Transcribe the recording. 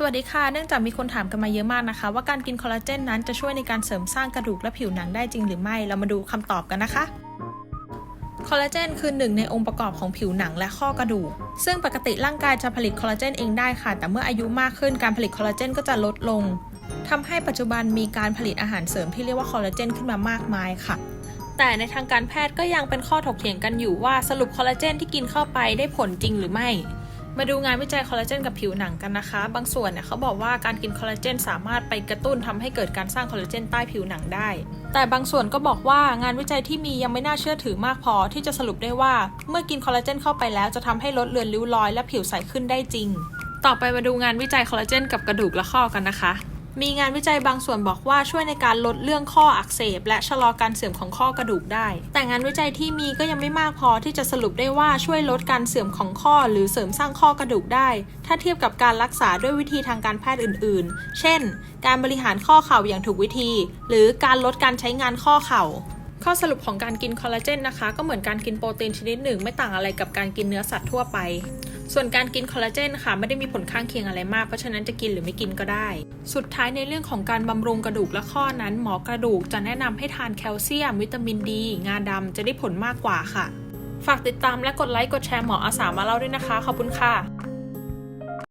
สวัสดีค่ะ เนื่องจากมีคนถามกันมาเยอะมากนะคะ ว่าการกินคอลลาเจนนั้นจะช่วยในการเสริมสร้างกระดูกและผิวหนังได้จริงหรือไม่ เรามาดูคำตอบกันนะคะ คอลลาเจนคือหนึ่งในองค์ประกอบของผิวหนังและข้อกระดูก ซึ่งปกติร่างกายจะผลิตคอลลาเจนเองได้ค่ะ แต่เมื่ออายุมากขึ้นการผลิตคอลลาเจนก็จะลดลงทำให้ปัจจุบันมีการผลิตอาหารเสริมที่เรียกว่าคอลลาเจนขึ้นมามากมายค่ะแต่ในทางการแพทย์ก็ยังเป็นข้อถกเถียงกันอยู่ว่าสรุปคอลลาเจนที่กินเข้าไปได้ผลจริงหรือไม่ มาดูงานวิจัยคอลลาเจนกับผิวหนังกันนะคะ บางส่วนเนี่ยเขาบอกว่าการกินคอลลาเจนสามารถไปกระตุ้นทำให้เกิดการสร้างคอลลาเจนใต้ผิวหนังได้ แต่บางส่วนก็บอกว่างานวิจัยที่มียังไม่น่าเชื่อถือมากพอที่จะสรุปได้ว่า เมื่อกินคอลลาเจนเข้าไปแล้วจะทำให้ลดเลือนริ้วรอยและผิวใสขึ้นได้จริง ต่อไปมาดูงานวิจัยคอลลาเจนกับกระดูกและข้อกันนะคะ มีงานวิจัยบางส่วนบอกว่าช่วยในการลดเรื่องข้ออักเสบ และชะลอการเสื่อมของข้อกระดูกได้ แต่งานวิจัยที่มีก็ยังไม่มากพอที่จะสรุปได้ว่าช่วยลดการเสื่อมของข้อ หรือเสริมสร้างข้อกระดูกได้ ถ้าเทียบกับการรักษาด้วยวิธีทางการแพทย์อื่น ๆ เช่น การบริหารข้อเข่าอย่างถูกวิธี หรือการลดการใช้งานข้อเข่าข้อสรุปของการกินคอลลาเจนนะคะ ก็เหมือนการกินโปรตีนชนิดหนึ่ง ไม่ต่างอะไรกับการกินเนื้อสัตว์ทั่วไป ส่วนการกินคอลลาเจนค่ะ ไม่ได้มีผลข้างเคียงอะไรมาก เพราะฉะนั้นจะกินหรือไม่กินก็ได้ สุดท้ายในเรื่องของการบำรุงกระดูกและข้อนั้น หมอกระดูกจะแนะนำให้ทานแคลเซียม วิตามินดี งาดำจะได้ผลมากกว่าค่ะ ฝากติดตามและกดไลค์กดแชร์หมออาสามาเล่าด้วยนะคะ ขอบคุณค่ะ